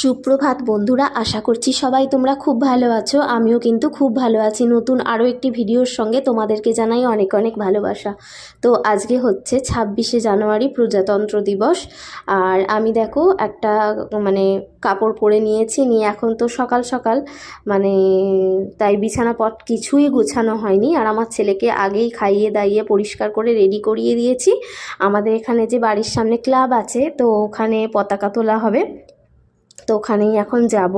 সুপ্রভাত বন্ধুরা, আশা করছি সবাই তোমরা খুব ভালো আছো। আমিও কিন্তু খুব ভালো আছি। নতুন আরও একটি ভিডিওর সঙ্গে তোমাদেরকে জানাই অনেক অনেক ভালোবাসা। তো আজকে হচ্ছে ছাব্বিশে জানুয়ারি প্রজাতন্ত্র দিবস। আর আমি দেখো একটা মানে কাপড় পরে নিয়েছি। নিয়ে এখন তো সকাল সকাল মানে তাই বিছানা পট কিছুই গোছানো হয়নি। আর আমার ছেলেকে আগেই খাইয়ে দাইয়ে পরিষ্কার করে রেডি করিয়ে দিয়েছি। আমাদের এখানে যে বাড়ির সামনে ক্লাব আছে, তো ওখানে পতাকা তোলা হবে। তো ওখানেই এখন যাব।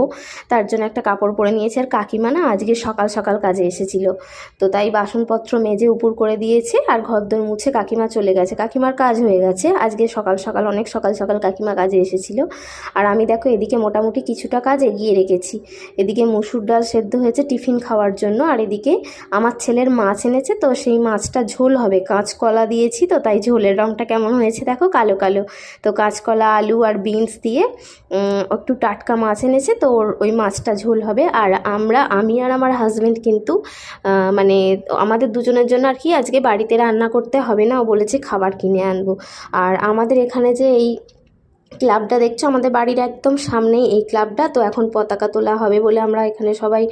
তার জন্য একটা কাপড় পরে নিয়েছে আর কাকিমা না আজকে সকাল সকাল কাজে এসেছিল। তো তাই বাসনপত্র মেজে উপর করে দিয়েছে আর ঘরদোর মুছে কাকিমা চলে গেছে। কাকিমার কাজ হয়ে গেছে। আজকে সকাল সকাল, অনেক সকাল সকাল কাকিমা কাজে এসেছিল। আর আমি দেখো এদিকে মোটামুটি কিছুটা কাজ এগিয়ে রেখেছি। এদিকে মুসুর ডাল সেদ্ধ হয়েছে টিফিন খাওয়ার জন্য। আর এদিকে আমার ছেলের মাছ এনেছে তো সেই মাছটা ঝোল হবে। কাঁচকলা দিয়েছি তো তাই ঝোলের রঙটা কেমন হয়েছে দেখো কালো কালো। তো কাঁচকলা, আলু আর বিনস দিয়ে একটু টাটকা মাছ এনেছে, তো ওই মাছটা ঝোল হবে। আর আমরা, আমি আর আমার হাজব্যান্ড কিন্তু মানে আমাদের দুজনের জন্য আর কি আজকে বাড়িতে রান্না করতে হবে না। ও বলেছে খাবার কিনে আনব। আর আমাদের এখানে যে এই ক্লাবটা দেখছ, আমাদের বাড়ির একদম সামনেই এই ক্লাবটা, তো এখন পতাকা তোলা হবে বলে আমরা এখানে সবাই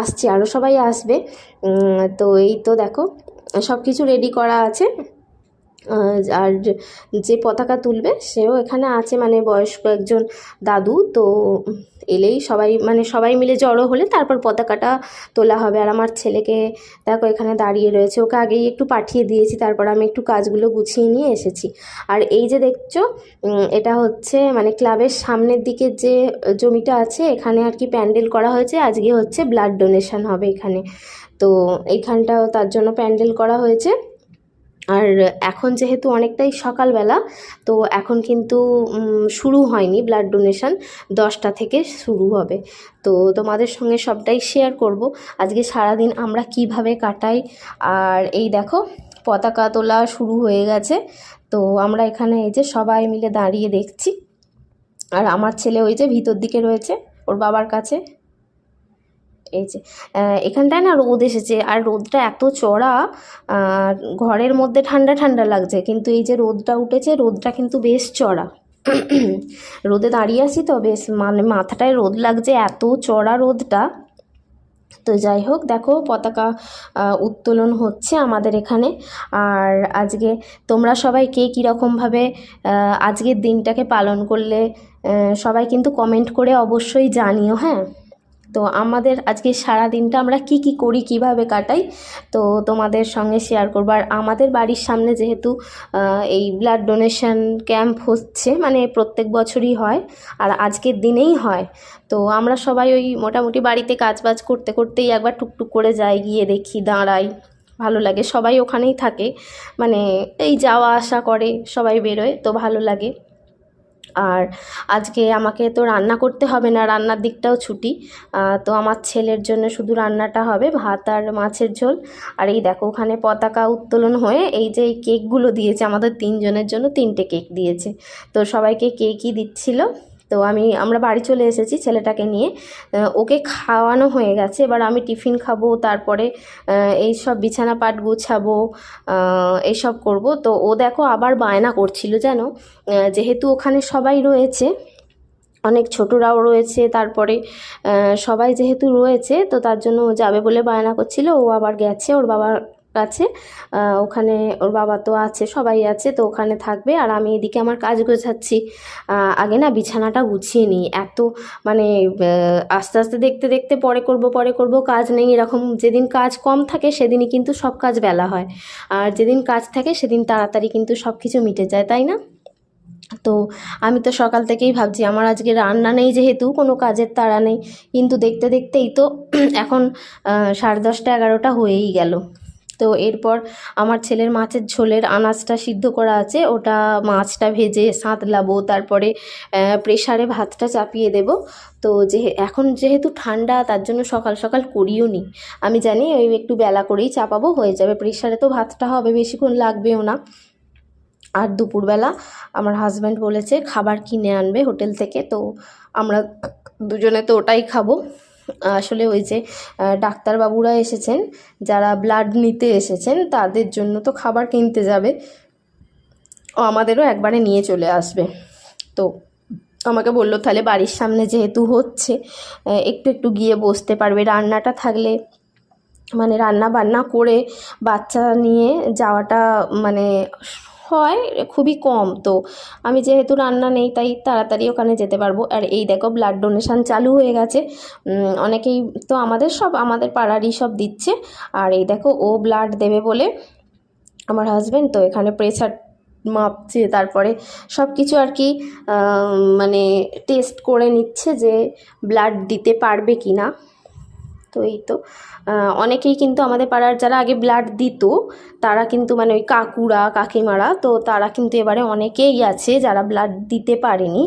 আসছি আরও সবাই আসবে। তো এই তো দেখো সব কিছু রেডি করা আছে। আর যে পতাকা তুলবে সেও এখানে আছে মানে বয়স্ক একজন দাদু। তো এলেই সবাই মানে সবাই মিলে জড়ো হলে তারপর পতাকাটা তোলা হবে। আর আমার ছেলেকে দেখো এখানে দাঁড়িয়ে রয়েছে। ওকে আগেই একটু পাঠিয়ে দিয়েছি, তারপর আমি একটু কাজগুলো গুছিয়ে নিয়ে এসেছি। আর এই যে দেখছ এটা হচ্ছে মানে ক্লাবের সামনের দিকে যে জমিটা আছে, এখানে আর কি প্যান্ডেল করা হয়েছে। আজকে হচ্ছে ব্লাড ডোনেশন হবে এখানে। তো এইখানটাও তার জন্য প্যান্ডেল করা হয়েছে। আর এখন যেহেতু অনেকটাই সকালবেলা, তো এখন কিন্তু শুরু হয়নি ব্লাড ডোনেশন দশটা থেকে শুরু হবে। তো তোমাদের সঙ্গে সবটাই শেয়ার করব। আজকে সারাদিন আমরা কীভাবে কাটাই, আর এই দেখো, পতাকা তোলা শুরু হয়ে গেছে। তো আমরা এখানে এই যে সবাই মিলে দাঁড়িয়ে দেখছি। আর আমার ছেলে ওই যে ভিতর দিকে রয়েছে, ওর বাবার কাছে। এই যে এখানটায় না রোদ এসেছে আর রোদটা এত চড়া ঘরের মধ্যে ঠান্ডা ঠান্ডা লাগছে, কিন্তু এই যে রোদটা উঠেছে, রোদটা কিন্তু বেশ চড়া। রোদে দাঁড়িয়ে আছি তো বেশ মানে মাথাটায় রোদ লাগছে, এত চড়া রোদটা। তো যাই হোক, দেখো পতাকা উত্তোলন হচ্ছে আমাদের এখানে। আর আজকে তোমরা সবাই কে কীরকমভাবে আজকের দিনটাকে পালন করলে সবাই কিন্তু কমেন্ট করে অবশ্যই জানিও হ্যাঁ? তো আমাদের আজকে সারা দিনটা আমরা কি কি করি, কীভাবে কাটাই, তো তোমাদের সঙ্গে শেয়ার করব। আর আমাদের বাড়ির সামনে যেহেতু এই ব্লাড ডোনেশন ক্যাম্প হচ্ছে মানে প্রত্যেক বছরই হয়, আর আজকের দিনেই হয়, তো আমরা সবাই ওই মোটামুটি বাড়িতে কাজ বাজ করতে করতেই একবার টুকটুক করে যাই, গিয়ে দেখি, দাঁড়াই, ভালো লাগে। সবাই ওখানেই থাকে মানে এই যাওয়া আসা করে, সবাই বেরোয়, তো ভালো লাগে। আর আজকে আমাকে তো রান্না করতে হবে না, রান্নার দিকটাও ছুটি। তো আমার ছেলের জন্য শুধু রান্নাটা হবে, ভাত আর মাছের ঝোল। আর এই দেখো, ওখানে পতাকা উত্তোলন হয়ে এই যে এই কেকগুলো দিয়েছে, আমাদের তিনজনের জন্য তিনটে কেক দিয়েছে। তো সবাইকে কেকই দিচ্ছিল। তো আমি আমরা বাড়ি চলে এসেছি ছেলেটাকে নিয়ে। ওকে খাওয়ানো হয়ে গেছে। এবার আমি টিফিন খাব তারপরে এই সব বিছানা পাট গুছাবো এইসব করব। তো ও দেখো আবার বায়না করছিল আহ, যেহেতু ওখানে সবাই রয়েছে অনেক ছোটরাও রয়েছে তারপরে সবাই যেহেতু রয়েছে তো তার জন্য যাবে বলে বায়না করছিল। ও আবার গেছে ওর বাবার আহ, ওখানে ওর বাবা তো আছে সবাই আছে তো ওখানে থাকবে। আর আমি এদিকে আমার কাজ গোছাচ্ছি আগে না বিছানাটা গুছিয়ে নিই। এত মানে আস্তে আস্তে দেখতে দেখতে পরে করব পরে করব কাজ নেই। এরকম যেদিন কাজ কম থাকে সেদিনই কিন্তু সব কাজ বেলা হয়। আর যেদিন কাজ থাকে সেদিন তাড়াতাড়ি কিন্তু সব কিছু মিটে যায় তাই না? তো আমি তো সকাল থেকেই ভাবছি আমার আজকে রান্না নেই যেহেতু কোনো কাজের তাড়া নেই। কিন্তু দেখতে দেখতেই তো এখন সাড়ে দশটা এগারোটা হয়েই গেল। তো এরপর আমার ছেলের মাছের ঝোলের আনাজটা সিদ্ধ করা আছে, ওটা মাছটা ভেজে সাঁতলাবো, তারপরে প্রেশারে ভাতটা চাপিয়ে দেব। তো যে, এখন যেহেতু ঠান্ডা, তার জন্য সকাল সকাল করিও নি। আমি জানি ওই একটু বেলা করেই চাপাবো, হয়ে যাবে। প্রেশারে তো ভাতটা হবে, বেশিক্ষণ লাগবেও না। আর দুপুরবেলা আমার হাজব্যান্ড বলেছে, খাবার কিনে আনবে হোটেল থেকে। তো আমরা দুজনে তো ওটাই খাব। আসলে ওই যে ডাক্তারবাবুরা এসেছেন, যারা ব্লাড নিতে এসেছেন, তাদের জন্য তো খাবার কিনতে যাবে। ও আমাদেরও একবারে নিয়ে চলে আসবে। তো আমাকে বলল, তাহলে বাড়ির সামনে যেহেতু হচ্ছে একটু একটু গিয়ে বসতে পারবে। রান্নাটা থাকলে মানে রান্না বান্না করে বাচ্চা নিয়ে যাওয়াটা মানে হয়, খুবই কম। তো আমি যেহেতু রান্না নেই, তাই তাড়াতাড়ি ওখানে যেতে পারব। আর এই দেখো ব্লাড ডোনেশন চালু হয়ে গেছে। অনেকেই তো আমাদের সব, আমাদের পাড়ারই সব দিচ্ছে। আর এই দেখো, ও ব্লাড দেবে বলে আমার হাজবেন্ড তো এখানে প্রেসার মাপছে, তারপরে সব কিছু আর কি মানে টেস্ট করে নিচ্ছে যে ব্লাড দিতে পারবে কি না তো এই তো। অনেকেই কিন্তু আমাদের পাড়ার যারা আগে ব্লাড দিত, তারা কিন্তু মানে ওই কাকুরা, কাকিমারা, তো তারা কিন্তু এবারে অনেকেই আছে যারা ব্লাড দিতে পারেনি।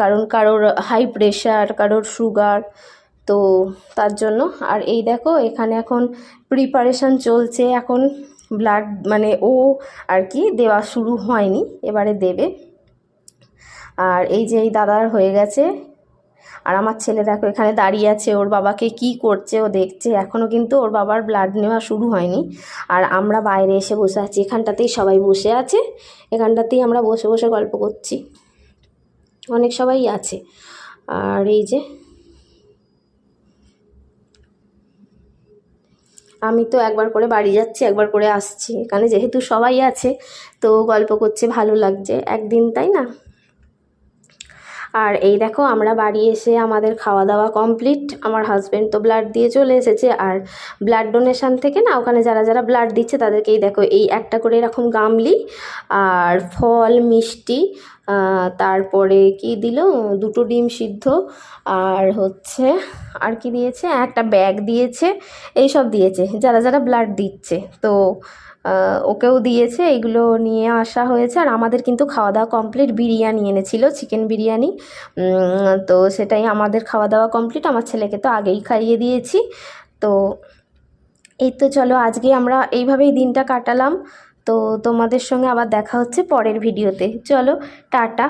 কারণ কারোর হাই প্রেশার, কারোর সুগার, তো তার জন্য। আর এই দেখো, এখানে এখন প্রিপারেশান চলছে, এখন ব্লাড মানে ও আর কি দেওয়া শুরু হয়নি, এবারে দেবে। আর এই যে এই দাদার হয়ে গেছে আর আমার ছেলে দেখো, এখানে দাঁড়িয়ে আছে, ওর বাবাকে কি করছে, ও দেখছে। এখনও কিন্তু ওর বাবার ব্লাড নেওয়া শুরু হয়নি। আর আমরা বাইরে এসে বসে আছি, এখানটাতেই সবাই বসে আছে, এখানটাতেই আমরা বসে বসে গল্প করছি। অনেক সবাই আছে। আর এই যে, আমি তো একবার করে বাড়ি যাচ্ছি, একবার করে আসছি। এখানে যেহেতু সবাই আছে, তো গল্প করছে, ভালো লাগছে। একদিন, তাই না? আর এই দেখো, আমরা বাড়ি এসে আমাদের খাওয়া দাওয়া কমপ্লিট আমার হাজব্যান্ড তো ব্লাড দিয়ে চলে এসেছে, আর ব্লাড ডোনেশন থেকে না, ওখানে যারা যারা ব্লাড দিচ্ছে তাদেরকেই দেখো, এই একটা করে এরকম গামলি, আর ফল, মিষ্টি তারপরে কি দিল? দুটো ডিম সিদ্ধ, আর হচ্ছে, আর কি দিয়েছে? একটা ব্যাগ দিয়েছে এই সব দিয়েছে, যারা যারা ব্লাড দিচ্ছে। তো ওকেও দিয়েছে, এগুলো নিয়ে আসা হয়েছে। আর আমাদের কিন্তু খাওয়া দাওয়া কমপ্লিট বিরিয়ানি এনেছিল চিকেন বিরিয়ানি। তো সেটাই আমাদের খাওয়া দাওয়া কমপ্লিট আমার ছেলেকে তো আগেই খাইয়ে দিয়েছি। তো এই তো চলো, আজকে আমরা এইভাবেই দিনটা কাটালাম। তো তোমাদের সঙ্গে আবার দেখা হচ্ছে পরের ভিডিওতে। চলো, টাটা।